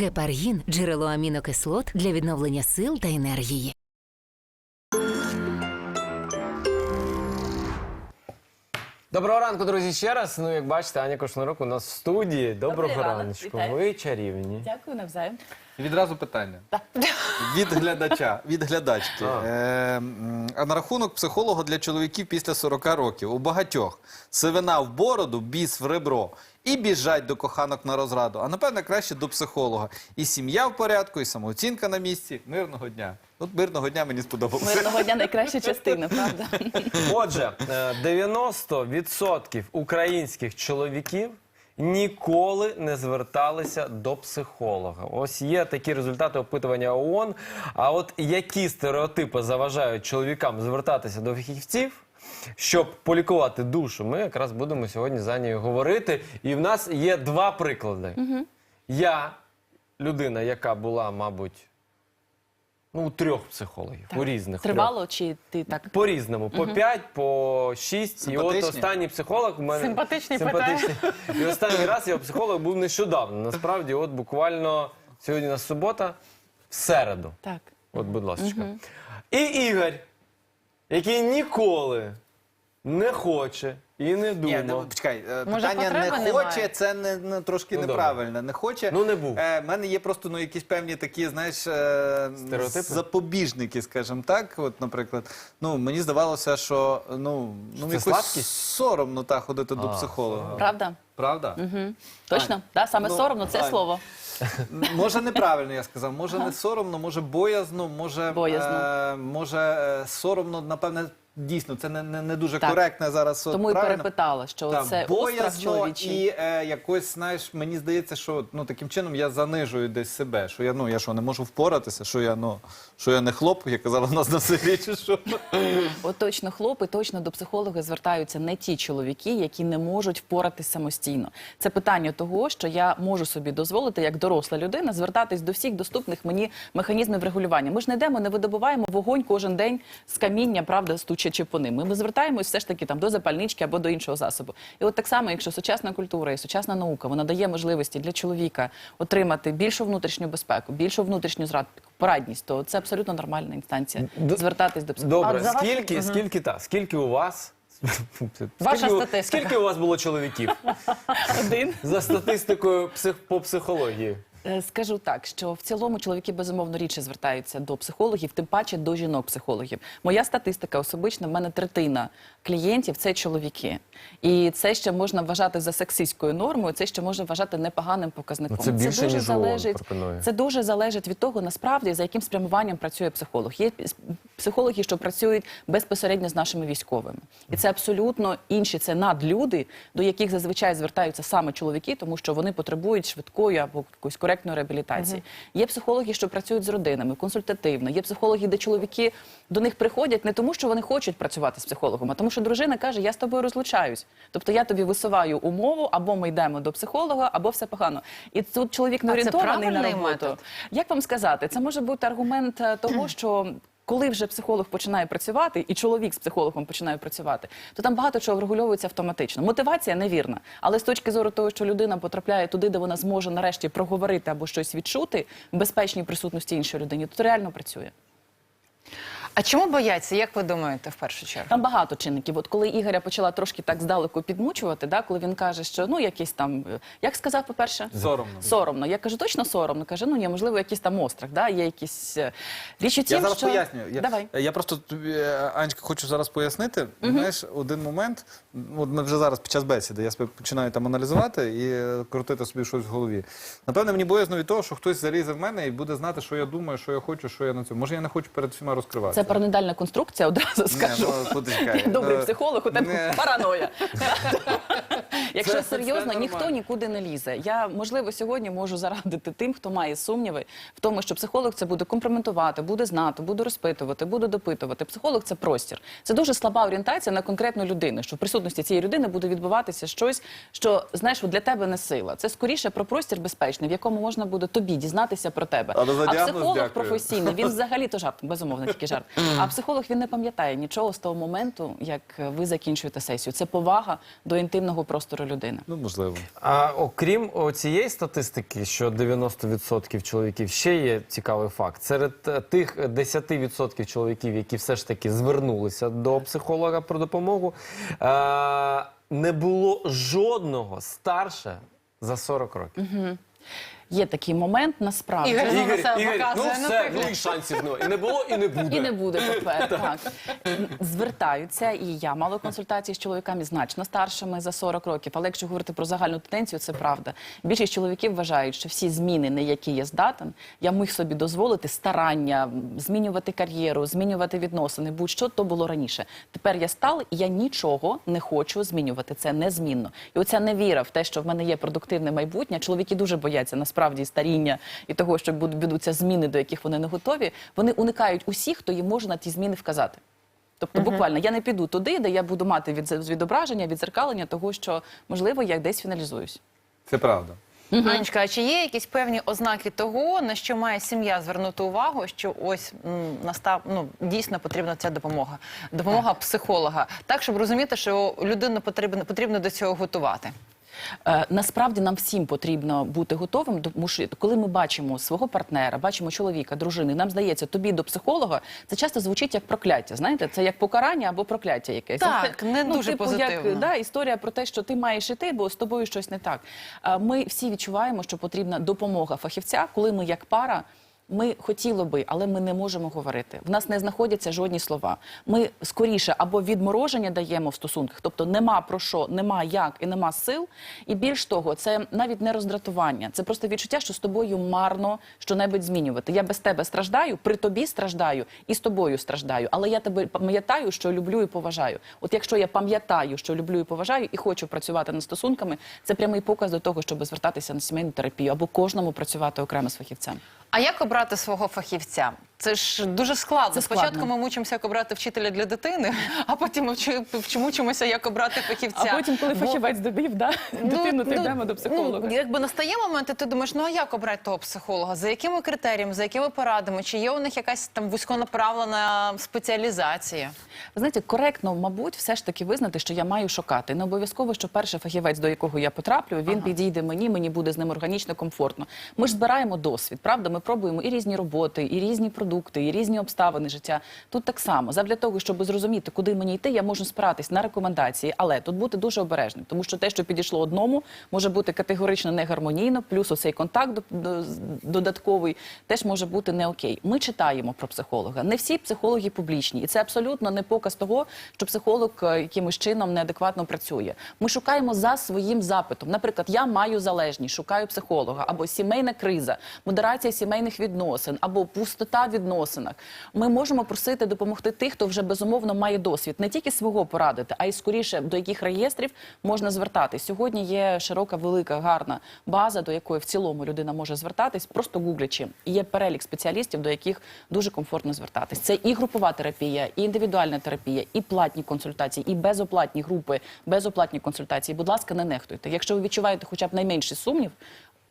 Гепаргін джерело амінокислот для відновлення сил та енергії. Доброго ранку, друзі, ще раз. Ну, як бачите, Аня Кошнарук у нас в студії. Доброго Добрий ранок, раночку. вітаю. Ви чарівні. Дякую навзаєм. Відразу питання. Від глядача, від глядачки. А. Е, м, а на рахунок психолога для чоловіків після 40 років. У багатьох сивина в бороду, біс в ребро. І біжать до коханок на розраду. А напевне краще до психолога. І сім'я в порядку, і самооцінка на місці. Мирного дня. От мирного дня мені сподобалося. Мирного дня найкраща частина, правда? Отже, е, 90% українських чоловіків ніколи не зверталися до психолога. Ось є такі результати опитування ООН. А от які стереотипи заважають чоловікам звертатися до фахівців? Щоб полікувати душу, ми якраз будемо сьогодні за нею говорити. І в нас є два приклади. Я людина, яка була, мабуть, ну, у трьох психологів, у різних. трьох. Тривало чи ти так? По-різному, по п'ять, по шість. І от Симпатичні? останній психолог у мене Симпатичний І останній раз я у психолога був нещодавно. Насправді, от буквально сьогодні у нас субота, в середу. Так. От, будь ласка. І Ігор, який ніколи не хоче і не Ні, ну, думав. почекай, е, Може, питання не потреби хоче, немає? це не, не трошки Ну, неправильно. Не хоче. Ну, не був. Е, в мене є просто ну, якісь певні такі, знаєш, е, Стереотипи? запобіжники, скажімо так. От, наприклад, ну, мені здавалося, що ну, ну це якось слабкість? соромно та, ходити до А, психолога. Правда? Правда? Точно? Да, саме ну, соромно це Ань. слово. Може неправильно я сказав, може не соромно, може боязно, може, Боязно. Е, може е, соромно, напевне, дійсно, це не, не, не дуже Так. коректне зараз. от, Тому і правильно? перепитала, що Так, це острах чоловічий. і е, якось, знаєш, мені здається, що ну таким чином я занижую десь себе. Що я ну я що не можу впоратися, що я ну що я не хлоп, як казала в нас на селі, чи що. От точно хлопи, точно до психолога звертаються не ті чоловіки, які не можуть впоратись самостійно. Це питання того, що я можу собі дозволити, як доросла людина, звертатись до всіх доступних мені механізмів регулювання. Ми ж не йдемо, не видобуваємо вогонь кожен день з каміння, правда, стучачи по ним. Ми, звертаємось все ж таки там до запальнички або до іншого засобу. І от так само, якщо сучасна культура і сучасна наука вона дає можливості для чоловіка отримати більшу внутрішню безпеку, більшу внутрішню зрадку, порадність, то це абсолютно нормальна інстанція. Звертатись до психолога. Добре, А скільки, скільки, та, скільки у вас? Ваша скільки, статистика. Скільки у вас було чоловіків Один. за статистикою псих, по психології? Е, Скажу так, що в цілому чоловіки безумовно рідше звертаються до психологів, тим паче до жінок-психологів. Моя статистика особична, в мене третина клієнтів це чоловіки. І це ще можна вважати за сексистською нормою, це ще можна вважати непоганим показником. Ну, це більше, дуже ніж залежить, пропонує. це дуже залежить від того, насправді за яким спрямуванням працює психолог. Є психологи, що працюють безпосередньо з нашими військовими, і це абсолютно інші, це надлюди, до яких зазвичай звертаються саме чоловіки, тому що вони потребують швидкої або якоїсь коректної реабілітації. Є психологи, що працюють з родинами, консультативно. Є психологи, де чоловіки до них приходять не тому, що вони хочуть працювати з психологом, а тому, що дружина каже: Я з тобою розлучаюсь. Тобто я тобі висуваю умову, або ми йдемо до психолога, або все погано. І тут чоловік не орієнтований на роботу. метод? Як вам сказати, це може бути аргумент е, того, що. Коли вже психолог починає працювати, і чоловік з психологом починає працювати, то там багато чого врегульовується автоматично. Мотивація невірна, але з точки зору того, що людина потрапляє туди, де вона зможе нарешті проговорити або щось відчути в безпечній присутності іншої людини, то реально працює. А чому бояться? Як ви думаєте, в першу чергу? Там багато чинників. От коли Ігоря почала трошки так здалеку підмучувати, да, коли він каже, що ну якийсь там, е, як сказав, по-перше, Соромно. Соромно. Я кажу, точно соромно. Каже, ну ні, можливо, якийсь там острах, да, є якісь е, річ у тім, Я зараз що... поясню. Я, Давай. я просто тобі, е, Анечка, хочу зараз пояснити. Знаєш, один момент. От ми вже зараз під час бесіди, я себе починаю там аналізувати і е, крутити собі щось в голові. Напевне, мені боязно від того, що хтось залізе в мене і буде знати, що я думаю, що я хочу, що я на цьому. Може, я не хочу перед всіма розкривати. Це параноїдальна конструкція, одразу скажу. ну, почекай. Добрий Ну, психолог, у тебе не. параноя. Якщо Це- це серйозно, ніхто нікуди не лізе. Я, можливо, сьогодні можу зарадити тим, хто має сумніви в тому, що психолог це буде компрометувати, буде знати, буде розпитувати, буде допитувати. Психолог це простір. Це дуже слаба орієнтація на конкретну людину, що в присутності цієї людини буде відбуватися щось, що знаєш, для тебе не сила. Це скоріше про простір безпечний, в якому можна буде тобі дізнатися про тебе. Але а психолог дякую. професійний, він взагалі то жарт, безумовно, тільки жарт. А психолог він не пам'ятає нічого з того моменту, як ви закінчуєте сесію. Це повага до інтимного простору людини. Ну, можливо. А окрім цієї статистики, що 90% чоловіків ще є цікавий факт. Серед е, тих 10% чоловіків, які все ж таки звернулися до психолога про допомогу, е, не було жодного старше за 40 років. Є такий момент насправді. Ігор, Ігор, себе показує, ну ну, все, ну і шансів ну, і не було, і не буде. І не буде тепер. так. Звертаються, і я мала консультації з чоловіками значно старшими за 40 років. Але якщо говорити про загальну тенденцію, це правда. Більшість чоловіків вважають, що всі зміни, на які я здатен, я міг собі дозволити старання, змінювати кар'єру, змінювати відносини, будь-що то було раніше. Тепер я стала, і я нічого не хочу змінювати. Це незмінно. І оця невіра в те, що в мене є продуктивне майбутнє. Чоловіки дуже бояться насправді старіння і того, що будуть ведуться зміни, до яких вони не готові. Вони уникають усіх, хто їм може на ті зміни вказати. Тобто, буквально я не піду туди, де я буду мати від відображення, відзеркалення того, що можливо я десь фіналізуюсь. Це правда. Анечка, а чи є якісь певні ознаки того, на що має сім'я звернути увагу, що ось м, настав ну дійсно потрібна ця допомога, допомога психолога, так щоб розуміти, що людину потрібно потрібно до цього готувати. Е, насправді нам всім потрібно бути готовим, тому що коли ми бачимо свого партнера, бачимо чоловіка, дружини, нам здається, тобі до психолога це часто звучить як прокляття. Знаєте, це як покарання або прокляття якесь. Так, Це, не дуже типу, позитивно. Як, да, історія про те, що ти маєш іти, бо з тобою щось не так. Е, Ми всі відчуваємо, що потрібна допомога фахівця, коли ми як пара. Ми хотіли би, але ми не можемо говорити. В нас не знаходяться жодні слова. Ми скоріше або відмороження даємо в стосунках, тобто нема про що, нема як і нема сил. І більш того, це навіть не роздратування, це просто відчуття, що з тобою марно що-небудь змінювати. Я без тебе страждаю, при тобі страждаю і з тобою страждаю. Але я тебе пам'ятаю, що люблю і поважаю. От якщо я пам'ятаю, що люблю і поважаю, і хочу працювати над стосунками, це прямий показ до того, щоб звертатися на сімейну терапію або кожному працювати окремо з фахівцем. А як обрати свого фахівця? Це ж дуже складно. Це складно. Спочатку ми мучимося, як обрати вчителя для дитини, а потім ми мучимося, як обрати фахівця. А потім, коли Бо- фахівець довів, да, дитину, то йдемо до психолога. Ну, якби настає момент, і ти думаєш, ну а як обрати того психолога? За якими критеріями, за якими порадами? Чи є у них якась там вузьконаправлена спеціалізація? Ви знаєте, коректно, мабуть, все ж таки визнати, що я маю шукати. Не обов'язково, що перший фахівець, до якого я потраплю, він підійде мені, мені буде з ним органічно, комфортно. Ми ж збираємо досвід, правда? Ми пробуємо і різні роботи, і різні продукти, і різні обставини життя. Тут так само. Задля того, щоб зрозуміти, куди мені йти, я можу спиратись на рекомендації, але тут бути дуже обережним, тому що те, що підійшло одному, може бути категорично негармонійно, плюс оцей контакт до- до- додатковий теж може бути не окей. Ми читаємо про психолога. Не всі психологи публічні, і це абсолютно не показ того, що психолог е, якимось чином неадекватно працює. Ми шукаємо за своїм запитом. Наприклад, я маю залежність, шукаю психолога, або сімейна криза, модерація сімейних відносин, або пустота в відносинах. Ми можемо просити допомогти тих, хто вже безумовно має досвід, не тільки свого порадити, а й скоріше до яких реєстрів можна звертатись. Сьогодні є широка, велика, гарна база, до якої в цілому людина може звертатись, просто гуглячи. Є перелік спеціалістів, до яких дуже комфортно звертатись. Це і групова терапія, і індивідуальна терапія, і платні консультації, і безоплатні групи, безоплатні консультації. Будь ласка, не нехтуйте. Якщо ви відчуваєте хоча б найменший сумнів,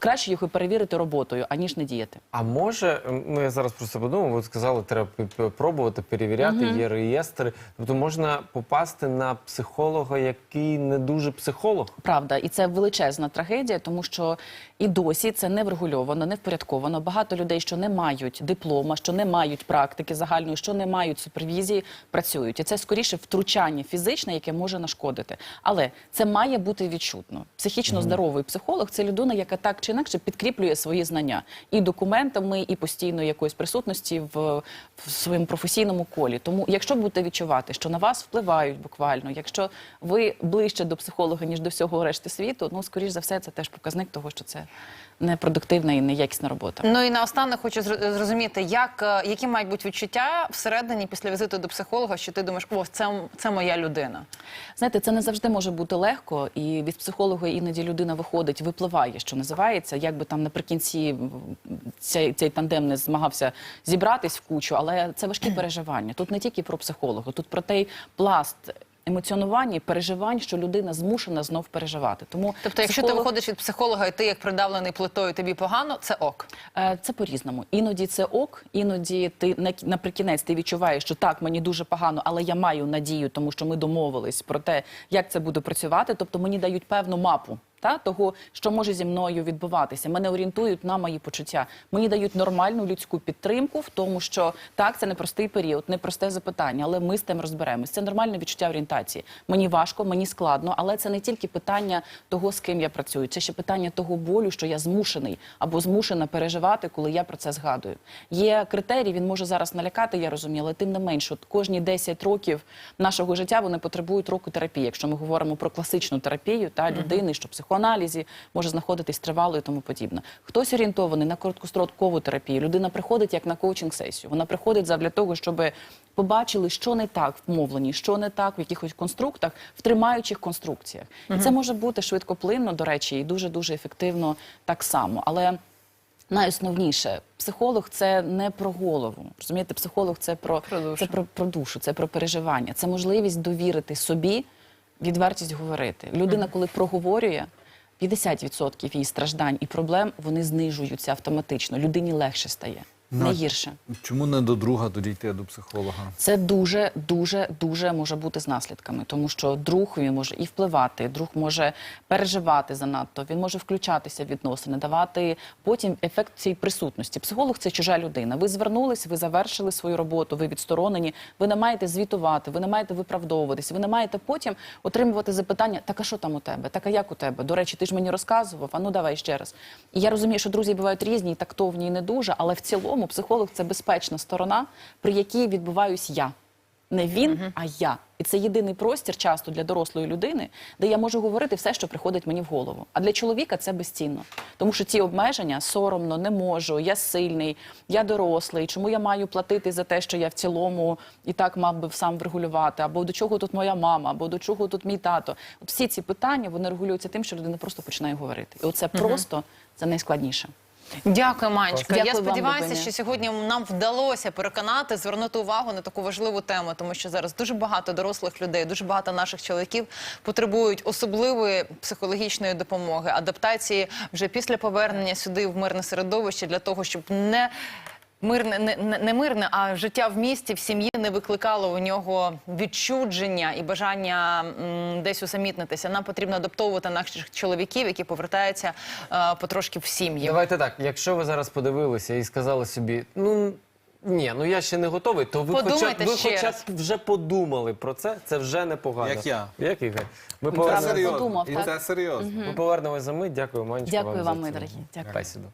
краще їх перевірити роботою, аніж не діяти. А може, ну я зараз просто подумав, ви сказали, треба пробувати, перевіряти, є реєстри. Тобто можна попасти на психолога, який не дуже психолог. Правда, і це величезна трагедія, тому що і досі це не врегульовано, не впорядковано. Багато людей, що не мають диплома, що не мають практики загальної, що не мають супервізії, працюють. І це скоріше втручання фізичне, яке може нашкодити. Але це має бути відчутно. Психічно здоровий психолог це людина, яка так чи інакше підкріплює свої знання і документами, і постійною якоюсь присутності в, в своєму професійному колі. Тому, якщо будете відчувати, що на вас впливають буквально, якщо ви ближче до психолога ніж до всього решти світу, ну скоріш за все, це теж показник того, що це непродуктивна і неякісна робота. Ну і наостанок хочу зрозуміти, як, е, які мають бути відчуття всередині після візиту до психолога, що ти думаєш, о, це, це моя людина. Знаєте, це не завжди може бути легко, і від психолога іноді людина виходить, випливає, що називається. Як би там наприкінці цей, цей тандем не змагався зібратись в кучу, але це важкі переживання. Тут не тільки про психолога, тут про той пласт. емоціонувань і переживань, що людина змушена знов переживати. Тому Тобто, якщо ти виходиш від психолога і ти як придавлений плитою, тобі погано, це ок. Е, Це по-різному. Іноді це ок, іноді ти наприкінець ти відчуваєш, що так, мені дуже погано, але я маю надію, тому що ми домовились про те, як це буде працювати. Тобто мені дають певну мапу. Та того, що може зі мною відбуватися, мене орієнтують на мої почуття. Мені дають нормальну людську підтримку в тому, що так, це непростий період, непросте запитання, але ми з тим розберемось. Це нормальне відчуття орієнтації. Мені важко, мені складно, але це не тільки питання того, з ким я працюю, це ще питання того болю, що я змушений або змушена переживати, коли я про це згадую. Є критерій, він може зараз налякати, я розумію, але тим не менш, от кожні 10 років нашого життя вони потребують року терапії. Якщо ми говоримо про класичну терапію та людини, що в психоаналізі може знаходитись тривало і тому подібне. Хтось орієнтований на короткострокову терапію. Людина приходить як на коучинг-сесію. Вона приходить задля того, щоб побачили, що не так в мовленні, що не так в якихось конструктах, в тримаючих конструкціях. І це може бути швидкоплинно, до речі, і дуже дуже ефективно так само. Але Найосновніше, психолог це не про голову. Розумієте, психолог це про, Про душу. це про, про душу, це про переживання, це можливість довірити собі, відвертість говорити. Людина, коли проговорює, 50% її страждань і проблем вони знижуються автоматично. Людині легше стає, Ну, гірше. Чому не до друга тоді йти до психолога? Це дуже, дуже, дуже може бути з наслідками, тому що друг він може і впливати, друг може переживати занадто, він може включатися в відносини, давати потім ефект цієї присутності. Психолог це чужа людина. Ви звернулись, ви завершили свою роботу, ви відсторонені, ви не маєте звітувати, ви не маєте виправдовуватись, ви не маєте потім отримувати запитання: так а що там у тебе? Так а як у тебе? До речі, ти ж мені розказував, а ну давай ще раз. І я розумію, що друзі бувають різні, і тактовні, і не дуже, але в цілому психолог це безпечна сторона, при якій відбуваюсь я. Не він, а я. І це єдиний простір часто для дорослої людини, де я можу говорити все, що приходить мені в голову. А для чоловіка це безцінно. Тому що ці обмеження соромно, не можу, я сильний, я дорослий. Чому я маю платити за те, що я в цілому і так мав би сам врегулювати? Або до чого тут моя мама, або до чого тут мій тато? От всі ці питання вони регулюються тим, що людина просто починає говорити. І оце просто це найскладніше. Дякую, Манечка. Дякую Я сподіваюся, що сьогодні нам вдалося переконати, звернути увагу на таку важливу тему, тому що зараз дуже багато дорослих людей, дуже багато наших чоловіків потребують особливої психологічної допомоги, адаптації вже після повернення сюди в мирне середовище для того, щоб не. Мирне не, не, не мирне, а життя в місті в сім'ї не викликало у нього відчудження і бажання м, десь усамітнитися. Нам потрібно адаптовувати наших чоловіків, які повертаються е, потрошки в сім'ї. Давайте так. Якщо ви зараз подивилися і сказали собі, ну. Ні, ну я ще не готовий, то ви хоча, б- ви ще хоча б раз. вже подумали про це, це вже непогано. Як я. Як Ігор? Ми Правда, повернемось, серйозно. подумав, І так. це серйозно. ми повернемось за мить. Дякую, Манечка. Дякую вам, це. мої дорогі. Дякую. Спасибо.